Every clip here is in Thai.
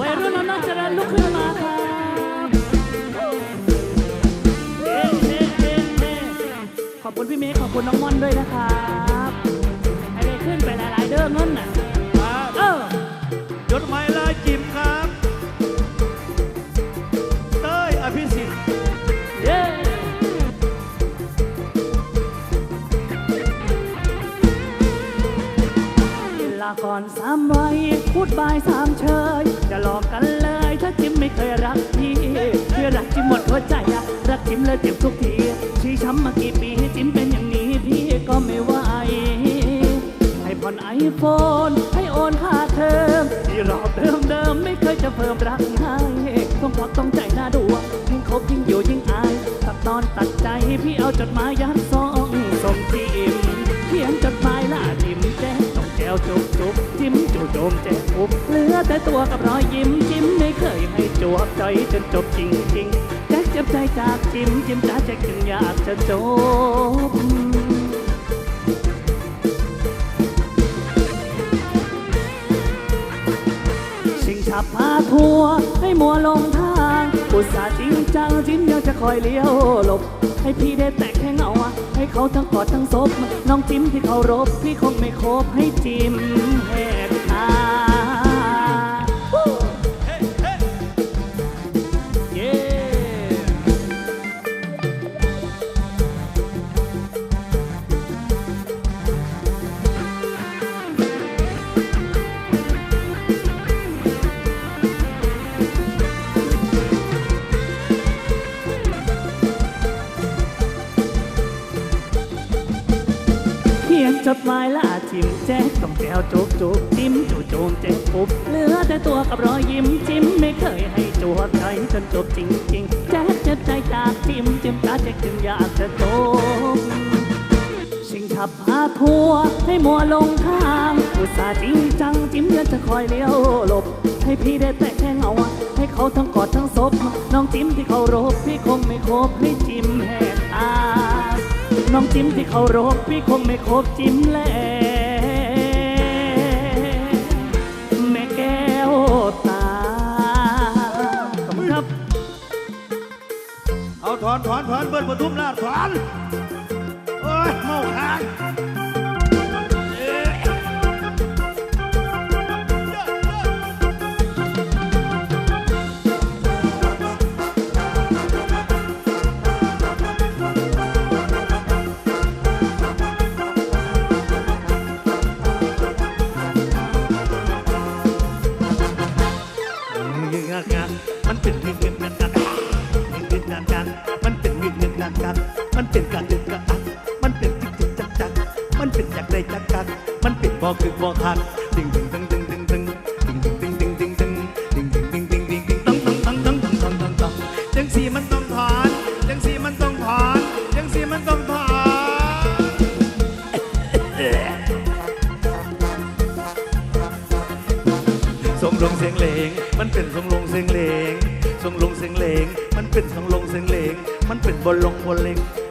วัยรุ่นน้องๆเจริญลุกขึ้นมาครับเฮ้เฮ้เฮ้เฮ้ขอบคุณพี่เมย์ขอบคุณน้องม่อนด้วยนะครับให้ได้ขึ้นไปหลายๆเด้อเงินน่ะเออจดหมายลาจิมครับ เต้ยอภิสิทธิ์เย้ลาก่อนสามวัย พูดบายสามเชยจะหลอกกันเลย ถ้าจิมไม่เคยรักพี่พี่รักจิมหมดหัวใจอะรักจิมเลยเจ็บทุกทีชี้ช้ำมากี่ปีจิมเป็นอย่างนี้พี่ก็ไม่ไหวให้ผ่อนไอโฟนให้โอนค่าเทอมที่รอบเดิมเดิมๆไม่เคยจะเพิ่มรักให้ต้องควักต้องใจหน้าดูยิ่งคบยิ่งอยู่ยิ่งอายตัดตอนตัดใจพี่เอาจดหมายยัดซองส่งจิมเขียนจดหมายล่าจิมแจ้งต้องแจวจุบจุบ โจมแจ้งอุบเหลือแต่ตัวกับรอยยิ้มจิ้มไม่เคยให้จวบใจจนจบจริงจริงแจ๊กเจ็บใจจากจิ้มจิ้มจ้าแจ๊กจึงอยากจะจบชิงฉับพาทัวให้มัวลงทางอุตส่าห์จริงจังจิ้มยังจะคอยเลี้ยวหลบให้พี่ได้แต่แค่เงาให้เขาทั้งกอดทั้งซบน้องจิ้มที่เคารพพี่คงไม่คบให้จิ้มแห más. ขียนจดหมายละจิมแจ๊กต้องแจวจุกจุกจิ้มจู่โจมแจ๊กปุ๊บเหลือแต่ตัวกับรอยยิ้มจิ้มไม่เคยให้จวบใจจนจบจริงจริงแจ๊กเจ็บใจจากจิ้มจิ้มตาแจ๊กจึงอยากจะจบชิงขับพาทัวร์ให้มัวลงทางอุตส่าห์จริงจังจิ้มยังจะคอยเลี้ยวหลบ ให้พี่ได้แต่แค่เงาให้เขาทั้งกอดทั้งซบน้องจิ้มที่เขารบพี่คงไม่คบให้ น้องจิ้มที่เขารบพี่คงไม่คบจิ้มแล้วแม่แก้วตาขอบคุณครับ เอาถอนถอนถอนเบิ้ลปทุมราชถอนโอ้ยเมาค้าง มันเป็นการดึงกันอักมันเป็นจิกจิกจักจักมันเป็นอยากได้จักกักมันเป็นบ่คือบ่ทันดึงดึงดึงดึงดึงดึงดึงดึงดึงดึงดึงดึงดึงดึงดึงดึงดึงต้องต้องต้องต้องต้องต้องต้องจังสีมันต้องถอนจังสีมันต้องถอนจังสีมันต้องถอนทรงลงเสียงเลงมันเป็นทรงลงเสียงเลงทรงลงเสียงเลงมันเป็นทรงลงเสียงเลงมันเป็นบอลลงบอลเลง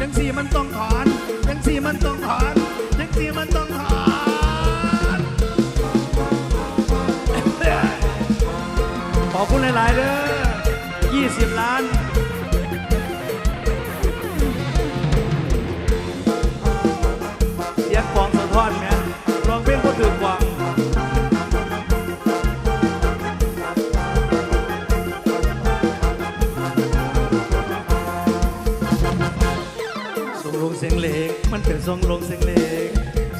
ยังสีมันต้องถอนยังสีมันต้องถอนยังสีมันต้องถอนขอบคุณหลาย ๆ เด้อ20 ล้าน สียงเลงมันเป็นทรงลงเสียงเลง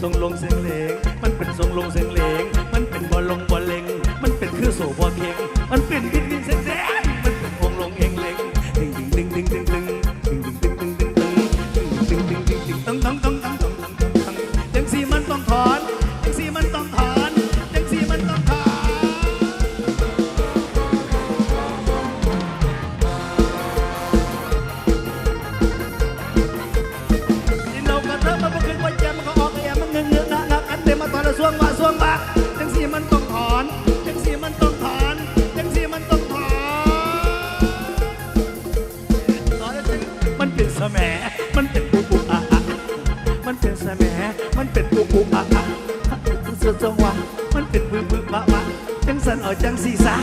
ทรงลงเสียงเลงมันเป็นทรงลงเสียงเลงมันเป็นบอลลงบอลเลงมันเป็นคือโสบอเพียงมันเป็น เป็นสแหมมันเป็นปุปุอะอะมันเป็นสแหมมันเป็นปุปุอะอะเสือจังหวะมันเป็นบึบึบะปะจังสันเอาจังสีซะ